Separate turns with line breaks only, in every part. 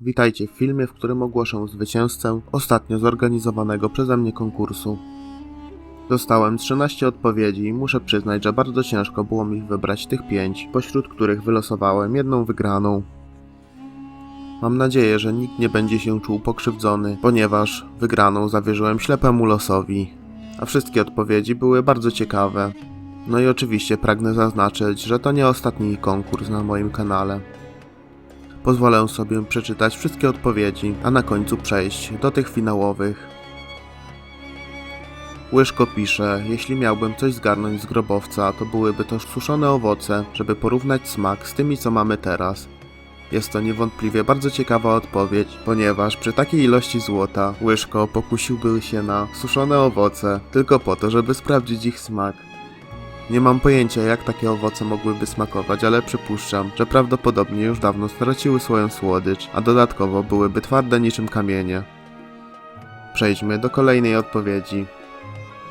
Witajcie w filmie, w którym ogłoszę zwycięzcę ostatnio zorganizowanego przeze mnie konkursu. Dostałem 13 odpowiedzi i muszę przyznać, że bardzo ciężko było mi wybrać tych 5, pośród których wylosowałem jedną wygraną. Mam nadzieję, że nikt nie będzie się czuł pokrzywdzony, ponieważ wygraną zawierzyłem ślepemu losowi, a wszystkie odpowiedzi były bardzo ciekawe. No i oczywiście pragnę zaznaczyć, że to nie ostatni konkurs na moim kanale. Pozwolę sobie przeczytać wszystkie odpowiedzi, a na końcu przejść do tych finałowych. Łyżko pisze, jeśli miałbym coś zgarnąć z grobowca, to byłyby to suszone owoce, żeby porównać smak z tymi, co mamy teraz. Jest to niewątpliwie bardzo ciekawa odpowiedź, ponieważ przy takiej ilości złota Łyżko pokusiłby się na suszone owoce tylko po to, żeby sprawdzić ich smak. Nie mam pojęcia, jak takie owoce mogłyby smakować, ale przypuszczam, że prawdopodobnie już dawno straciły swoją słodycz, a dodatkowo byłyby twarde niczym kamienie. Przejdźmy do kolejnej odpowiedzi.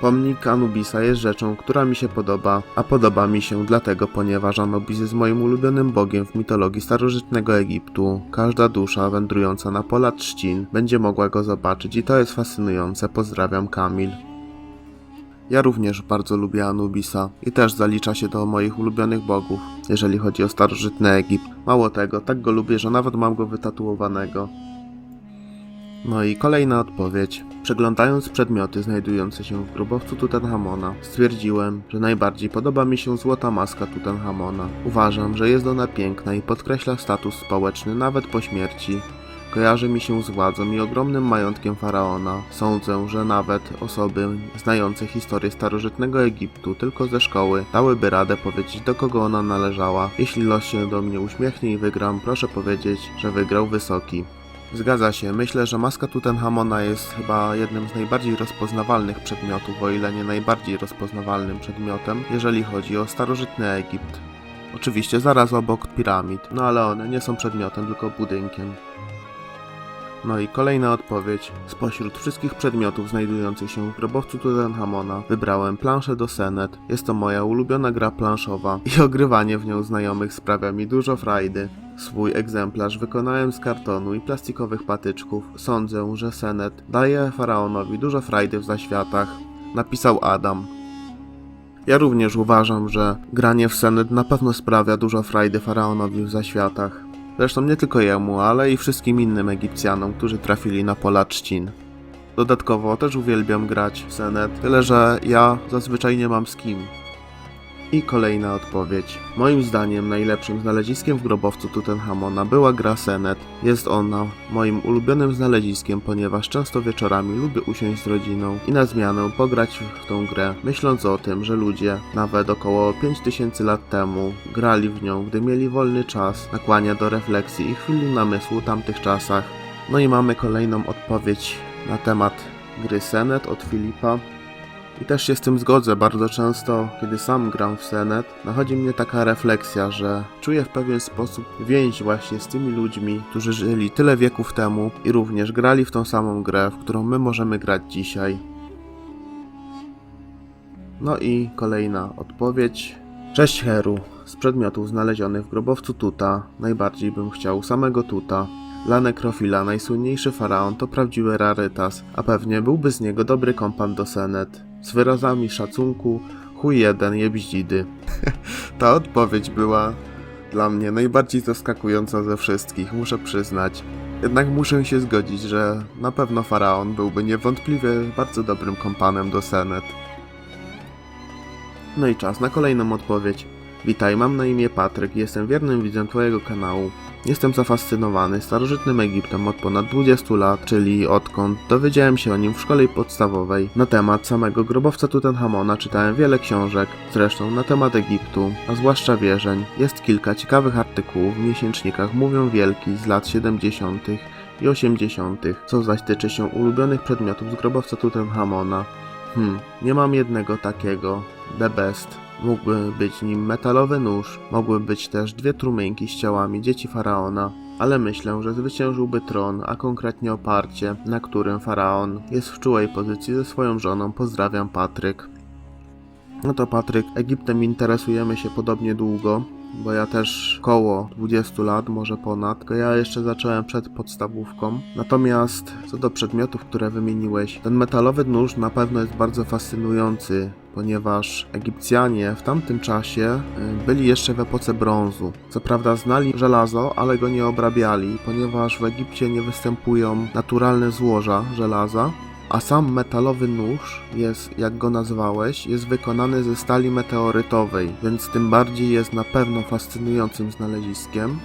Pomnik Anubisa jest rzeczą, która mi się podoba, a podoba mi się dlatego, ponieważ Anubis jest moim ulubionym bogiem w mitologii starożytnego Egiptu. Każda dusza wędrująca na pola trzcin będzie mogła go zobaczyć i to jest fascynujące. Pozdrawiam Kamil. Ja również bardzo lubię Anubisa i też zalicza się do moich ulubionych bogów, jeżeli chodzi o starożytny Egipt. Mało tego, tak go lubię, że nawet mam go wytatuowanego. No i kolejna odpowiedź. Przeglądając przedmioty znajdujące się w grobowcu Tutenchamona, stwierdziłem, że najbardziej podoba mi się złota maska Tutenchamona. Uważam, że jest ona piękna i podkreśla status społeczny nawet po śmierci. Kojarzy mi się z władzą i ogromnym majątkiem faraona. Sądzę, że nawet osoby znające historię starożytnego Egiptu tylko ze szkoły dałyby radę powiedzieć, do kogo ona należała. Jeśli los się do mnie uśmiechnie i wygram, proszę powiedzieć, że wygrał wysoki. Zgadza się, myślę, że maska Tutenchamona jest chyba jednym z najbardziej rozpoznawalnych przedmiotów, o ile nie najbardziej rozpoznawalnym przedmiotem, jeżeli chodzi o starożytny Egipt. Oczywiście zaraz obok piramid, no ale one nie są przedmiotem, tylko budynkiem. No i kolejna odpowiedź. Spośród wszystkich przedmiotów znajdujących się w grobowcu Tutenchamona wybrałem planszę do Senet. Jest to moja ulubiona gra planszowa i ogrywanie w nią znajomych sprawia mi dużo frajdy. Swój egzemplarz wykonałem z kartonu i plastikowych patyczków. Sądzę, że Senet daje faraonowi dużo frajdy w zaświatach. Napisał Adam. Ja również uważam, że granie w Senet na pewno sprawia dużo frajdy faraonowi w zaświatach. Zresztą nie tylko jemu, ale i wszystkim innym Egipcjanom, którzy trafili na pola trzcin. Dodatkowo też uwielbiam grać w Senet, tyle że ja zazwyczaj nie mam z kim. I kolejna odpowiedź. Moim zdaniem najlepszym znaleziskiem w grobowcu Tutenchamona była gra Senet. Jest ona moim ulubionym znaleziskiem, ponieważ często wieczorami lubię usiąść z rodziną i na zmianę pograć w tą grę, myśląc o tym, że ludzie, nawet około 5000 lat temu, grali w nią, gdy mieli wolny czas, nakłania do refleksji i chwili namysłu tamtych czasach. No i mamy kolejną odpowiedź na temat gry Senet od Filipa. I też się z tym zgodzę. Bardzo często, kiedy sam gram w Senet, nachodzi mnie taka refleksja, że czuję w pewien sposób więź właśnie z tymi ludźmi, którzy żyli tyle wieków temu i również grali w tą samą grę, w którą my możemy grać dzisiaj. No i kolejna odpowiedź. Cześć Heru. Z przedmiotów znalezionych w grobowcu Tuta, najbardziej bym chciał samego Tuta. Dla nekrofila najsłynniejszy faraon to prawdziwy rarytas, a pewnie byłby z niego dobry kompan do Senet. Z wyrazami szacunku, chuj jeden je bździdy. Ta odpowiedź była dla mnie najbardziej zaskakująca ze wszystkich, muszę przyznać. Jednak muszę się zgodzić, że na pewno faraon byłby niewątpliwie bardzo dobrym kompanem do Senet. No i czas na kolejną odpowiedź. Witaj, mam na imię Patryk jestem wiernym widzem Twojego kanału. Jestem zafascynowany starożytnym Egiptem od ponad 20 lat, czyli odkąd dowiedziałem się o nim w szkole podstawowej. Na temat samego grobowca Tutenchamona czytałem wiele książek, zresztą na temat Egiptu, a zwłaszcza wierzeń. Jest kilka ciekawych artykułów w miesięcznikach Mówią Wielki z lat 70. i 80., co zaś tyczy się ulubionych przedmiotów z grobowca Tutenchamona. Hmm, nie mam jednego takiego. The best. Mógłby być nim metalowy nóż, mogły być też dwie trumieńki z ciałami dzieci faraona, ale myślę, że zwyciężyłby tron, a konkretnie oparcie, na którym faraon jest w czułej pozycji ze swoją żoną. Pozdrawiam, Patryk. No to Patryk, Egiptem interesujemy się podobnie długo. Bo ja też koło 20 lat, może ponad, tylko ja jeszcze zacząłem przed podstawówką. Natomiast co do przedmiotów, które wymieniłeś, ten metalowy nóż na pewno jest bardzo fascynujący, ponieważ Egipcjanie w tamtym czasie y, byli jeszcze w epoce brązu. Co prawda znali żelazo, ale go nie obrabiali, ponieważ w Egipcie nie występują naturalne złoża żelaza, a sam metalowy nóż jest, jak go nazwałeś, jest wykonany ze stali meteorytowej, więc tym bardziej jest na pewno fascynującym znaleziskiem.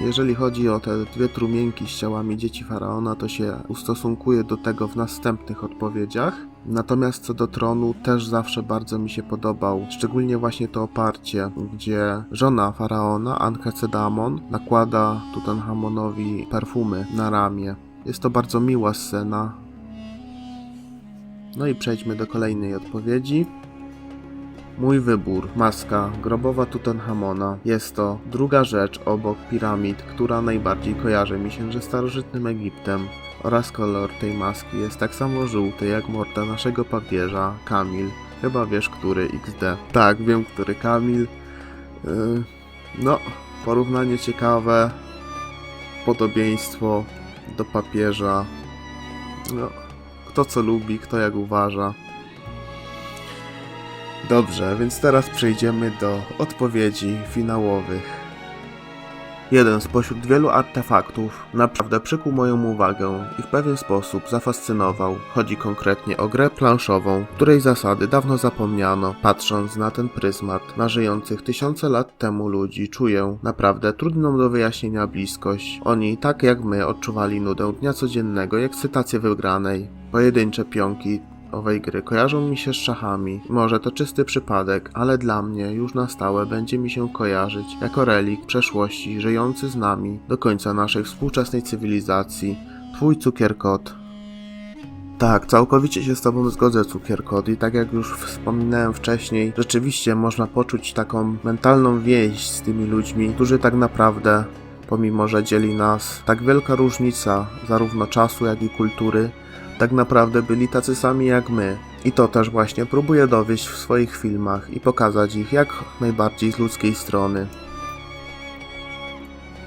Yy, Jeżeli chodzi o te dwie trumienki z ciałami dzieci faraona, to się ustosunkuję do tego w następnych odpowiedziach. Natomiast co do tronu, też zawsze bardzo mi się podobał, szczególnie właśnie to oparcie, gdzie żona faraona, Ankecedamon, nakłada Tutanchamonowi perfumy na ramię. Jest to bardzo miła scena, no i przejdźmy do kolejnej odpowiedzi. Mój wybór, maska grobowa Tutenchamona. Jest to druga rzecz obok piramid, która najbardziej kojarzy mi się ze starożytnym Egiptem. Oraz kolor tej maski jest tak samo żółty jak morda naszego papieża, Kamil. Chyba wiesz, który XD. Tak, wiem, który Kamil. Yy, no, porównanie ciekawe. Podobieństwo do papieża. No, kto co lubi, kto jak uważa. Dobrze, więc teraz przejdziemy do odpowiedzi finałowych. Jeden spośród wielu artefaktów naprawdę przykuł moją uwagę i w pewien sposób zafascynował. Chodzi konkretnie o grę planszową, której zasady dawno zapomniano. Patrząc na ten pryzmat, na żyjących tysiące lat temu ludzi, czuję naprawdę trudną do wyjaśnienia bliskość. Oni, tak jak my, odczuwali nudę dnia codziennego i ekscytację wygranej. Pojedyncze pionki owej gry kojarzą mi się z szachami. Może to czysty przypadek, ale dla mnie już na stałe będzie mi się kojarzyć jako relik przeszłości żyjący z nami do końca naszej współczesnej cywilizacji. Twój cukierkot. Tak, całkowicie się z Tobą zgodzę, cukierkot. I tak jak już wspominałem wcześniej, rzeczywiście można poczuć taką mentalną więź z tymi ludźmi, którzy tak naprawdę, pomimo że dzieli nas tak wielka różnica zarówno czasu, jak i kultury, tak naprawdę byli tacy sami jak my. I to też właśnie próbuję dowieść w swoich filmach i pokazać ich jak najbardziej z ludzkiej strony.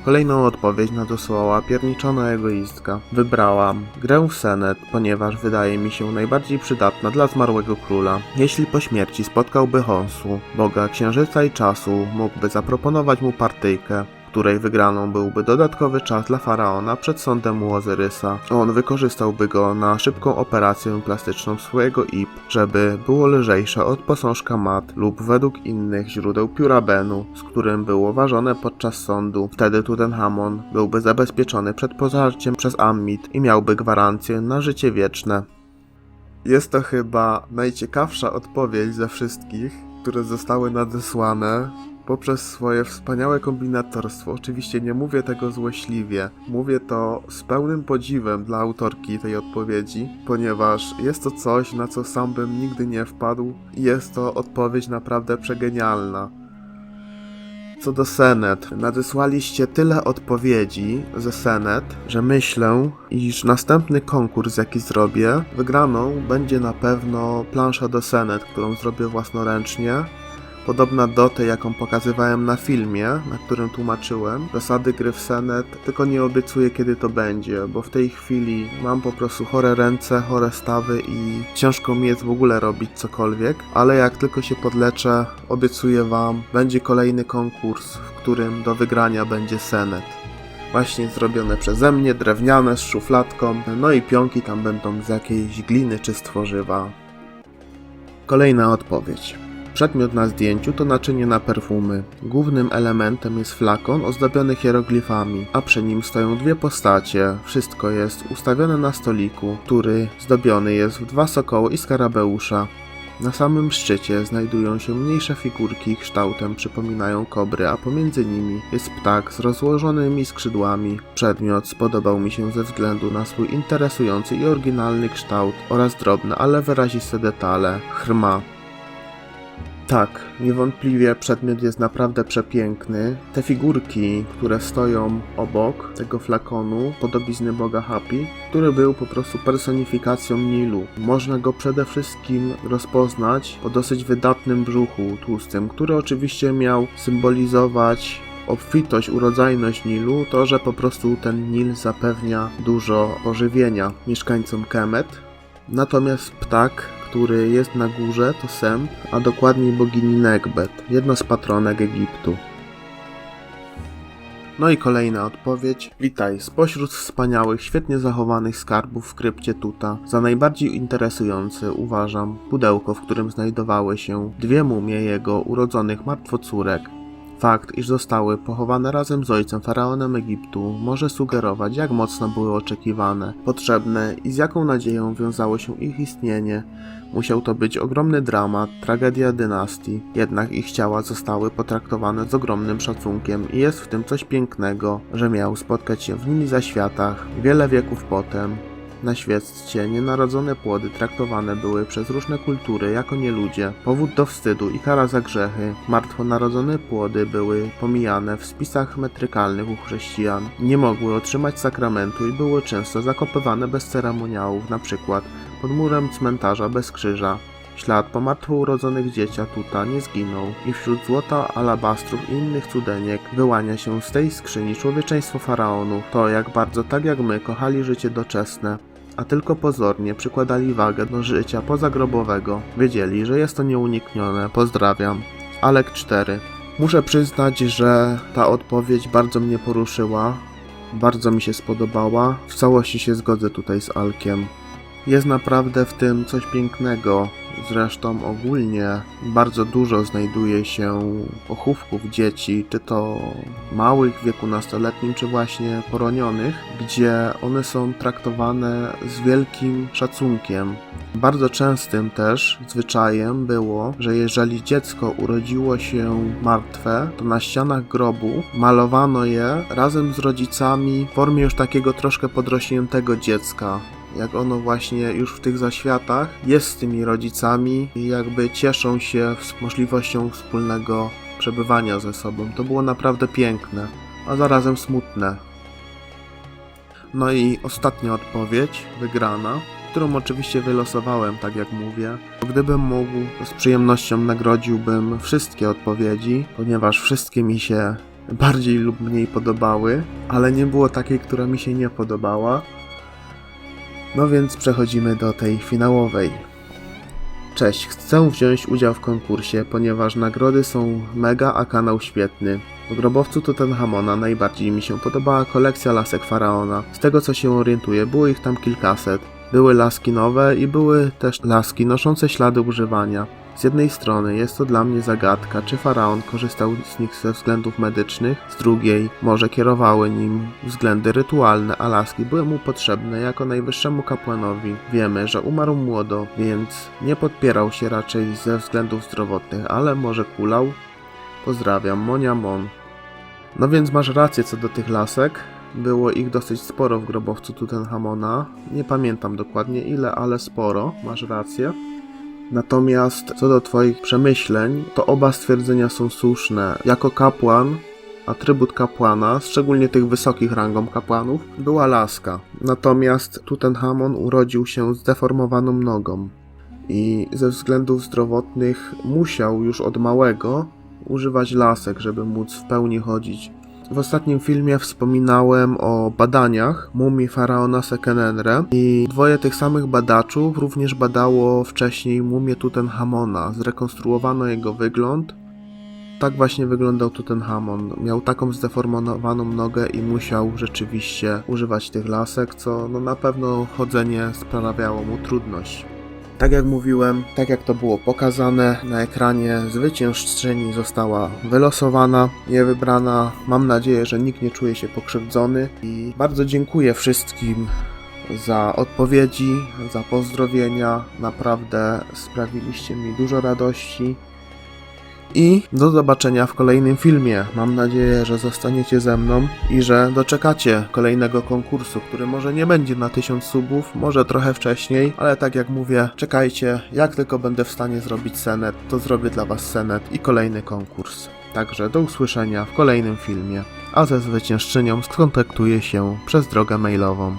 Kolejną odpowiedź nadesłała pierniczona egoistka. Wybrałam grę w Senet, ponieważ wydaje mi się najbardziej przydatna dla zmarłego króla. Jeśli po śmierci spotkałby Honsu, boga księżyca i czasu, mógłby zaproponować mu partyjkę, której wygraną byłby dodatkowy czas dla faraona przed sądem u Ozyrysa. On wykorzystałby go na szybką operację plastyczną swojego ip, żeby było lżejsze od posążka mat lub według innych źródeł pióra Benu, z którym było ważone podczas sądu. Wtedy Tutenchamon byłby zabezpieczony przed pożarciem przez Ammit i miałby gwarancję na życie wieczne. Jest to chyba najciekawsza odpowiedź ze wszystkich, które zostały nadesłane poprzez swoje wspaniałe kombinatorstwo. Oczywiście nie mówię tego złośliwie, mówię to z pełnym podziwem dla autorki tej odpowiedzi, ponieważ jest to coś, na co sam bym nigdy nie wpadł i jest to odpowiedź naprawdę przegenialna. Co do Senet, nadesłaliście tyle odpowiedzi ze Senet, że myślę, iż następny konkurs, jaki zrobię, wygraną będzie na pewno plansza do Senet, którą zrobię własnoręcznie. Podobna do tej, jaką pokazywałem na filmie, na którym tłumaczyłem zasady gry w Senet, tylko nie obiecuję kiedy to będzie, bo w tej chwili mam po prostu chore ręce, chore stawy i ciężko mi jest w ogóle robić cokolwiek, ale jak tylko się podleczę, obiecuję wam, będzie kolejny konkurs, w którym do wygrania będzie Senet. Właśnie zrobione przeze mnie, drewniane, z szufladką, no i pionki tam będą z jakiejś gliny czy stworzywa. Kolejna odpowiedź. Przedmiot na zdjęciu to naczynie na perfumy. Głównym elementem jest flakon ozdobiony hieroglifami, a przy nim stoją dwie postacie. Wszystko jest ustawione na stoliku, który zdobiony jest w dwa sokoły i skarabeusza. Na samym szczycie znajdują się mniejsze figurki kształtem przypominają kobry, a pomiędzy nimi jest ptak z rozłożonymi skrzydłami. Przedmiot spodobał mi się ze względu na swój interesujący i oryginalny kształt oraz drobne, ale wyraziste detale. Chrma. Tak, niewątpliwie przedmiot jest naprawdę przepiękny. Te figurki, które stoją obok tego flakonu, podobizny Boga Happy, który był po prostu personifikacją Nilu. Można go przede wszystkim rozpoznać po dosyć wydatnym brzuchu tłustym, który oczywiście miał symbolizować obfitość, urodzajność Nilu, to, że po prostu ten Nil zapewnia dużo pożywienia mieszkańcom Kemet. Natomiast ptak, który jest na górze, to Sem, a dokładniej bogini Negbet, jedna z patronek Egiptu. No i kolejna odpowiedź. Witaj, spośród wspaniałych, świetnie zachowanych skarbów w krypcie Tuta, za najbardziej interesujący uważam pudełko, w którym znajdowały się dwie mumie jego urodzonych martwocórek. Fakt, iż zostały pochowane razem z ojcem faraonem Egiptu, może sugerować, jak mocno były oczekiwane, potrzebne i z jaką nadzieją wiązało się ich istnienie. Musiał to być ogromny dramat, tragedia dynastii, jednak ich ciała zostały potraktowane z ogromnym szacunkiem i jest w tym coś pięknego, że miał spotkać się w nimi za światach wiele wieków potem. Na świecie nienarodzone płody traktowane były przez różne kultury jako nieludzie, powód do wstydu i kara za grzechy. Martwo narodzone płody były pomijane w spisach metrykalnych u chrześcijan, nie mogły otrzymać sakramentu i były często zakopywane bez ceremoniałów, przykład pod murem cmentarza bez krzyża. Ślad po martwo urodzonych dzieciach Tuta nie zginął i wśród złota, alabastrów i innych cudeniek wyłania się z tej skrzyni człowieczeństwo faraonów. To jak bardzo tak jak my kochali życie doczesne, a tylko pozornie przykładali wagę do życia pozagrobowego. Wiedzieli, że jest to nieuniknione. Pozdrawiam. Alek 4. Muszę przyznać, że ta odpowiedź bardzo mnie poruszyła. Bardzo mi się spodobała. W całości się zgodzę tutaj z Alkiem. Jest naprawdę w tym coś pięknego. Zresztą ogólnie bardzo dużo znajduje się pochówków dzieci, czy to małych w wieku nastoletnim, czy właśnie poronionych, gdzie one są traktowane z wielkim szacunkiem. Bardzo częstym też zwyczajem było, że jeżeli dziecko urodziło się martwe, to na ścianach grobu malowano je razem z rodzicami w formie już takiego troszkę podrośniętego dziecka jak ono właśnie już w tych zaświatach jest z tymi rodzicami i jakby cieszą się z możliwością wspólnego przebywania ze sobą. To było naprawdę piękne, a zarazem smutne. No i ostatnia odpowiedź, wygrana, którą oczywiście wylosowałem, tak jak mówię. Gdybym mógł, z przyjemnością nagrodziłbym wszystkie odpowiedzi, ponieważ wszystkie mi się bardziej lub mniej podobały, ale nie było takiej, która mi się nie podobała. No więc przechodzimy do tej finałowej. Cześć, chcę wziąć udział w konkursie, ponieważ nagrody są mega, a kanał świetny. W grobowcu Tutenhamona najbardziej mi się podobała kolekcja lasek faraona. Z tego co się orientuję, było ich tam kilkaset. Były laski nowe i były też laski noszące ślady używania. Z jednej strony jest to dla mnie zagadka, czy faraon korzystał z nich ze względów medycznych, z drugiej może kierowały nim względy rytualne, a laski były mu potrzebne jako najwyższemu kapłanowi. Wiemy, że umarł młodo, więc nie podpierał się raczej ze względów zdrowotnych, ale może kulał? Pozdrawiam, Monia Mon. No więc masz rację co do tych lasek. Było ich dosyć sporo w grobowcu Tutenhamona. Nie pamiętam dokładnie ile, ale sporo, masz rację. Natomiast co do Twoich przemyśleń, to oba stwierdzenia są słuszne. Jako kapłan, atrybut kapłana, szczególnie tych wysokich rangą kapłanów, była laska. Natomiast Tutenhamon urodził się z deformowaną nogą i ze względów zdrowotnych musiał już od małego używać lasek, żeby móc w pełni chodzić. W ostatnim filmie wspominałem o badaniach mumii faraona Sekenenre i dwoje tych samych badaczów również badało wcześniej mumię Tutenhamona. Zrekonstruowano jego wygląd. Tak właśnie wyglądał Tutenhamon. Miał taką zdeformowaną nogę i musiał rzeczywiście używać tych lasek, co no na pewno chodzenie sprawiało mu trudność. Tak jak mówiłem, tak jak to było pokazane na ekranie, zwyciężczyni została wylosowana, nie wybrana. Mam nadzieję, że nikt nie czuje się pokrzywdzony i bardzo dziękuję wszystkim za odpowiedzi, za pozdrowienia. Naprawdę sprawiliście mi dużo radości I do zobaczenia w kolejnym filmie. Mam nadzieję, że zostaniecie ze mną i że doczekacie kolejnego konkursu, który może nie będzie na 1000 subów, może trochę wcześniej, ale tak jak mówię, czekajcie. Jak tylko będę w stanie zrobić senet, to zrobię dla Was senet i kolejny konkurs. Także do usłyszenia w kolejnym filmie, a ze zwyciężczynią skontaktuję się przez drogę mailową.